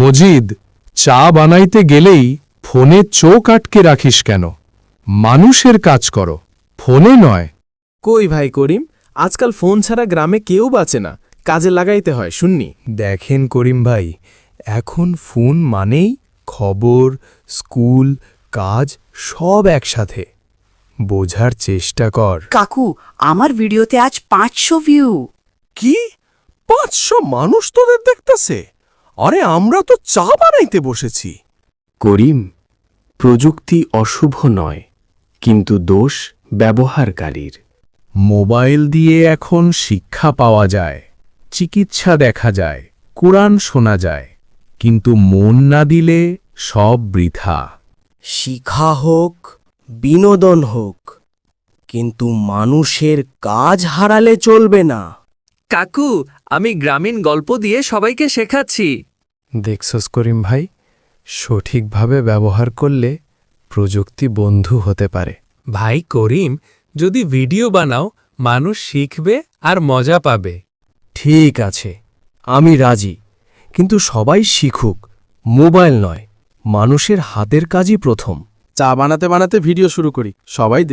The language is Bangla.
মজিদ চা বানাইতে গেলেই ফোনে চোখ আটকে রাখিস কেন? মানুষের কাজ করো ফোনে নয়। কই ভাই করিম আজকাল ফোন ছাড়া গ্রামে কেউ বাঁচে না কাজে লাগাইতে হয় শুননি? দেখেন করিম ভাই এখন ফোন মানেই খবর স্কুল কাজ সব একসাথে। বোঝার চেষ্টা কর। কাকু আমার ভিডিওতে আজ পাঁচশো ভিউ কি? পাঁচশো মানুষ তোদের দেখতেছে? আরে আমরা তো চা বানাইতে বসেছি। করিম প্রযুক্তি অশুভ নয় কিন্তু দোষ ব্যবহারকারীর। মোবাইল দিয়ে এখন শিক্ষা পাওয়া যায় চিকিৎসা দেখা যায় কোরআন শোনা যায় কিন্তু মন না দিলে সব বৃথা। শিখা হোক বিনোদন হোক কিন্তু মানুষের কাজ হারালে চলবে না। কাকু আমি গ্রামীণ গল্প দিয়ে সবাইকে শেখাচ্ছি। দেখছস করিম ভাই সঠিকভাবে ব্যবহার করলে প্রযুক্তি বন্ধু হতে পারে। ভাই করিম যদি ভিডিও বানাও মানুষ শিখবে আর মজা পাবে। ঠিক আছে আমি রাজি। কিন্তু সবাই শিখুক মোবাইল নয় মানুষের হাতের কাজই প্রথম। চা বানাতে বানাতে ভিডিও শুরু করি সবাই